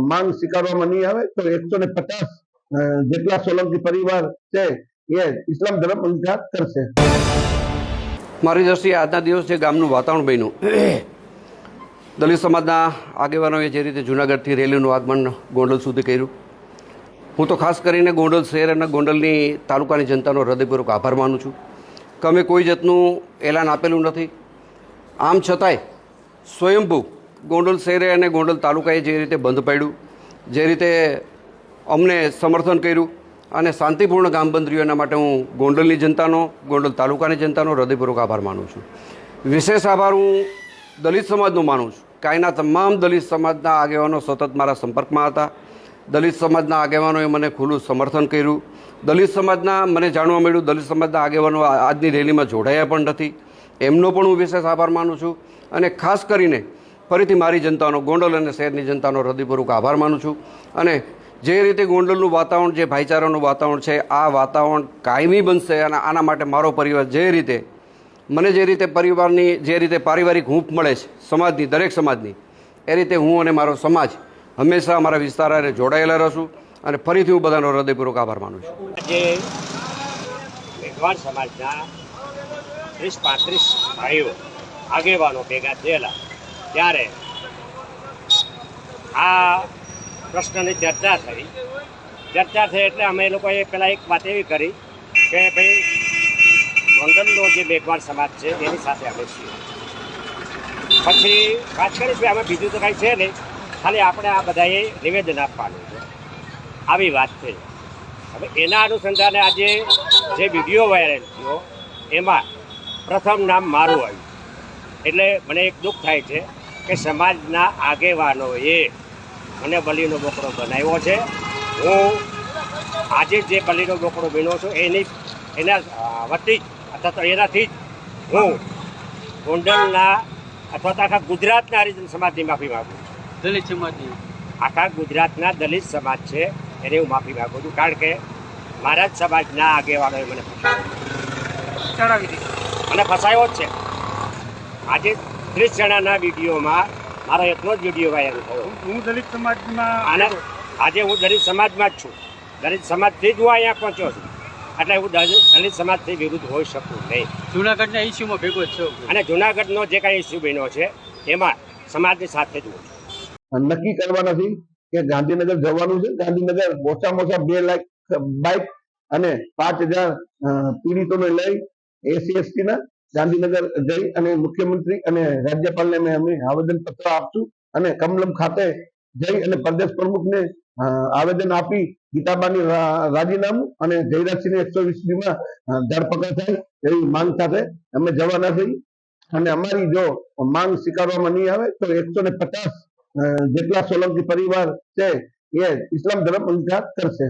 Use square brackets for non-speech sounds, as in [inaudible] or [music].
માંગ સ્વીકારવામાં નહીં આવે તો એકસો ને પચાસ જેટલા સોલંકી પરિવાર છે એ ઇસ્લામ ધર્મ અંગીકાર કરશે. મારી દ્રષ્ટિએ આજના દિવસ જે ગામનું વાતાવરણ બન્યું, [clears throat] દલિત સમાજના આગેવાનોએ જે રીતે જુનાગઢથી રેલીનું આગમન ગોંડલ સુધી કર્યું. હું તો ખાસ કરીને ગોંડલ શહેર અને ગોંડલની તાલુકાની જનતાનો હૃદયપૂર્વક આભાર માનું છું. કે અમે કોઈ જાતનું એલાન આપેલું નથી. આમ છતાંય સ્વયંભૂ ગોંડલ શહેરે અને ગોંડલ તાલુકાએ જે રીતે બંધ પાડ્યું, જે રીતે અમને સમર્થન કર્યું અને શાંતિપૂર્ણ ગામ બંધ રહ્યું એના માટે હું ગોંડલની જનતાનો, ગોંડલ તાલુકાની જનતાનો હૃદયપૂર્વક આભાર માનું છું. વિશેષ આભાર હું દલિત સમાજનો માનું છું. કાંઈના તમામ દલિત સમાજના આગેવાનો સતત મારા સંપર્કમાં હતા. દલિત સમાજના આગેવાનોએ મને ખુલ્લું સમર્થન કર્યું. દલિત સમાજના, મને જાણવા મળ્યું દલિત સમાજના આગેવાનો આજની રેલીમાં જોડાયા પણ નથી. એમનો પણ હું વિશેષ આભાર માનું છું. અને ખાસ કરીને ફરીથી મારી જનતાનો ગોંડલ અને શહેરની જનતાનો હૃદયપૂર્વક આભાર માનું છું. અને જે રીતે ગોંડલનું વાતાવરણ, જે ભાઈચારાનું વાતાવરણ છે, આ વાતાવરણ કાયમી બનશે અને આના માટે મારો પરિવાર જે રીતે, મને જે રીતે પરિવારની, જે રીતે પારિવારિક હૂંફ મળે છે, સમાજની, દરેક સમાજની, એ રીતે હું અને મારો સમાજ હંમેશા અમારા વિસ્તાર હારે જોડાયેલા રહીશું અને ફરીથી હું બધાનો હૃદયપૂર્વક આભાર માનું છું. જે મેઘવાણ સમાજના ત્રીસ પાંત્રીસ ભાઈઓ, આગેવાનો ભેગા થયેલા ત્યારે આ પ્રશ્નની ચર્ચા થઈ. ચર્ચા થઈ એટલે અમે લોકોએ પહેલાં એક વાત એવી કરી કે ભાઈ, ગોંડલનો જે મેઘવાણ સમાજ છે, એની સાથે અમે છીએ. પછી વાત કરી કે અમે બીજું તો કાંઈ છે નહીં. ખાલી આપણે આ બધાએ નિવેદન આપવાનું છે. આવી વાત થઈ હવે એના અનુસંધાને આજે જે વીડિયો વાયરલ થયો, એમાં પ્રથમ નામ મારું આવ્યું. એટલે મને એક દુઃખ થાય છે કે સમાજના આગેવાનોએ મને બલીનો બોકડો બનાવ્યો છે. હું આજે જે બલીનો બોકડો બન્યો છું એની એના વતી જ અથવા તો એનાથી જ હું ગોંડલના અથવા તો આખા ગુજરાતના હરિજન સમાજની માફી માગું છું. દલિત સમાજની? આખા ગુજરાતના દલિત સમાજ છે એને હું માફી માગું છું. કારણ કે મારા જ સમાજના આગેવાનોએ મને ચડાવી દીધી. મને ફસાયો જ છે. આજે ત્રીસ જણાના વિડીયોમાં મારો એટલો જ વીડિયો વાયરલ થયો. હું દલિત સમાજમાં અને આજે હું દલિત સમાજમાં જ છું. દલિત સમાજથી જ હું અહીંયા પહોંચ્યો છું. એટલે હું દલિત દલિત સમાજથી વિરુદ્ધ હોઈ શકું નહીં. જુનાગઢના ઇસ્યુમાં ભેગો જ છું. અને જુનાગઢનો જે કાંઈ ઇસ્યુ બન્યો છે એમાં સમાજની સાથે જ હું છું. નક્કી કરવા નથી કે ગાંધીનગર જવાનું છે. ગાંધીનગર ઓછામાં ઓછા બે લાખ બાઇક અને પાંચ હજાર પીડિતોને લઈ એસસી એસટી ના ગાંધીનગર જઈ અને મુખ્યમંત્રી અને રાજ્યપાલને અમે આવેદન પત્ર આપશું અને કમલમ ખાતે જઈ અને પ્રદેશ પ્રમુખને આવેદન આપી ગીતાબાની રાજીનામું અને જયરાજસિંહની એકસો વીસમી માં ધરપકડ થાય એવી માંગ સાથે અમે જવાના છીએ. અને અમારી જો માંગ સ્વીકારવામાં નહીં આવે તો એકસો ને પચાસ જેટલા સોલંકી પરિવાર છે એ ઇસ્લામ ધર્મ અંગીકાર કરશે.